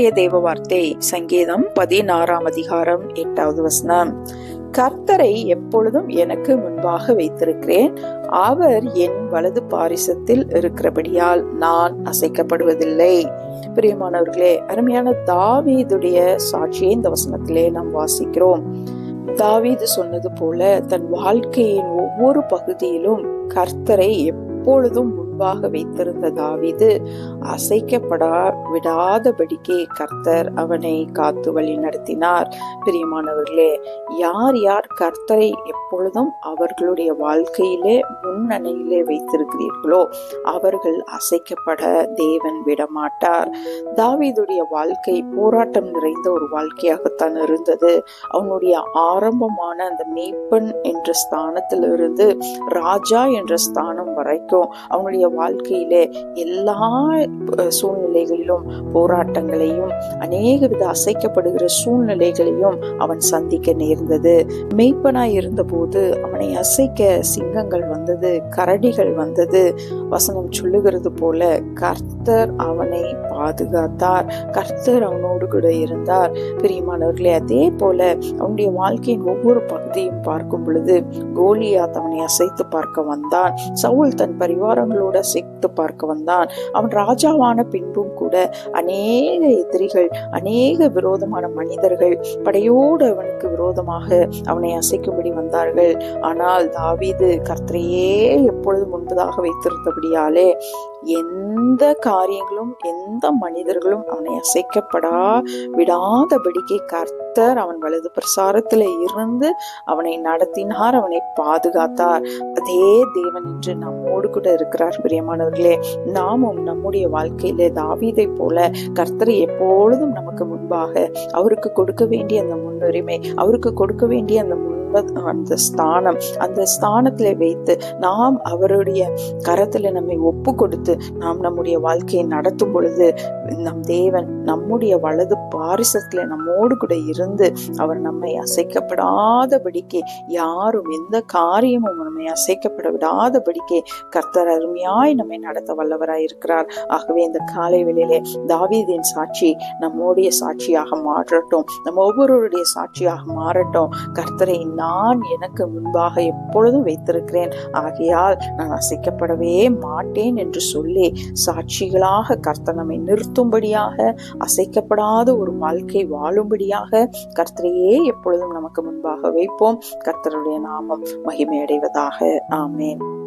இன்றைய தேவ வார்த்தை சங்கீதம் பதினாறாம் அதிகாரம் எட்டாவது வசனம். கர்த்தரை எப்பொழுதும் எனக்கு முன்பாக வைத்திருக்கிறேன். அவர் என் வலது பாரிசத்தில் இருக்கிறபடியால் நான் அசைக்கப்படுவதில்லை. பிரியமானவர்களே அருமையான தாவீதுடைய சாட்சியை இந்த வசனத்திலே நாம் வாசிக்கிறோம். தாவீது சொன்னது போல தன் வாழ்க்கையின் ஒவ்வொரு பகுதியிலும் கர்த்தரை எப்பொழுதும் முன்பாக வைத்திருந்த தாவீது அசைக்கப்படா விடாதபடிக்கே கர்த்தர் அவனை காத்து வழி நடத்தினார். பிரியமானவர்களே யார் யார் கர்த்தரை எப்பொழுதும் அவர்களுடைய வாழ்க்கையிலே முன்னணியிலே வைத்திருக்கிறீர்களோ அவர்கள் அசைக்கப்பட தேவன் விடமாட்டார். தாவீதுடைய வாழ்க்கை போராட்டம் நிறைந்த ஒரு வாழ்க்கையாகத்தான் இருந்தது. அவனுடைய ஆரம்பமான அந்த மேய்ப்பன் என்ற ஸ்தானத்திலிருந்து ராஜா என்ற ஸ்தானம் வரைக்கும் அவனுடைய வாழ்க்கையிலே எல்லா சூழ்நிலைகளிலும் போராட்டங்களையும் அநேக வித அசைக்கப்படுகிற சூழ்நிலைகளையும் அவன் சந்திக்க நேர்ந்தது. மெய்ப்பனாய் இருந்தபோது அவனை அசைக்க சிங்கங்கள் வந்தது கரடிகள் வந்தது. வசனம் சொல்லுகிறது போல கர்த்தர் அவனை பாதுகாத்தார். கர்த்தர் அவனோடு கூட இருந்தார். பிரியமானவர்களே அதே போல அவனுடைய வாழ்க்கையின் ஒவ்வொரு பகுதியும் பார்க்கும் பொழுது கோலியாத் அவனை அசைத்து பார்க்க வந்தான். சவுல் தன் பரிவாரங்களோடு அசைத்து பார்க்க வந்தான். அவன் ராஜாவான பின்பும் கூட அநேக எதிரிகள் அநேக விரோதமான மனிதர்கள் படையோடு அவனுக்கு விரோதமாக அவனை அசைக்கும்படி வந்தார்கள். ஆனால் தாவீது கர்த்தரையே எப்பொழுது முன்பதாக வைத்திருந்தபடியாலே எந்த காரியங்களும் எந்த மனிதர்களும் அவனை அசைக்கப்படா விடாதபடிக்கு கர்த்தர் அவன் வலது பிரசாரத்தில் இருந்து அவனை நடத்தினார் அவனை பாதுகாத்தார். அதே தேவன் என்று நம்மோடு கூட இருக்கிறார் பிரியமானவர்களே. நாமும் நம்முடைய வாழ்க்கையிலே தாவீதை போல கர்த்தரை எப்பொழுதும் நமக்கு முன்பாக அவருக்கு கொடுக்க வேண்டிய அந்த முன்னுரிமை அவருக்கு கொடுக்க வேண்டிய அந்த முன் அந்த ஸ்தானம் அந்த ஸ்தானத்தில் வைத்து நாம் அவருடைய கரத்தில் நம்மை ஒப்பு கொடுத்து நாம் நம்முடைய வாழ்க்கையை நடத்தும் பொழுது நம் தேவன் நம்முடைய வலது பாரிசத்தில் நம்மோடு கூட இருந்து அவர் நம்மை அசைக்கப்படாதபடிக்கு யாரும் எந்த காரியமும் நம்மை அசைக்கப்பட விடாதபடிக்கு கர்த்தர் அருமையாய் நம்மை நடத்த வல்லவராய் இருக்கிறார். ஆகவே இந்த காலை வேளையிலே தாவீதின் சாட்சி நம்முடைய சாட்சியாக மாறட்டும். நம்ம ஒவ்வொருவருடைய சாட்சியாக மாறட்டும். கர்த்தரை நான் எனக்கு முன்பாக எப்பொழுதும் வைத்திருக்கிறேன். ஆகையால் நான் அசைக்கப்படவே மாட்டேன் என்று சொல்லி சாட்சிகளாக கர்த்தர் நம்மை நிறுத்தும்படியாக அசைக்கப்படாத ஒரு வாழ்க்கை வாழும்படியாக கர்த்தரையே எப்பொழுதும் நமக்கு முன்பாக வைப்போம். கர்த்தருடைய நாமம் மகிமையடைவதாக. ஆமேன்.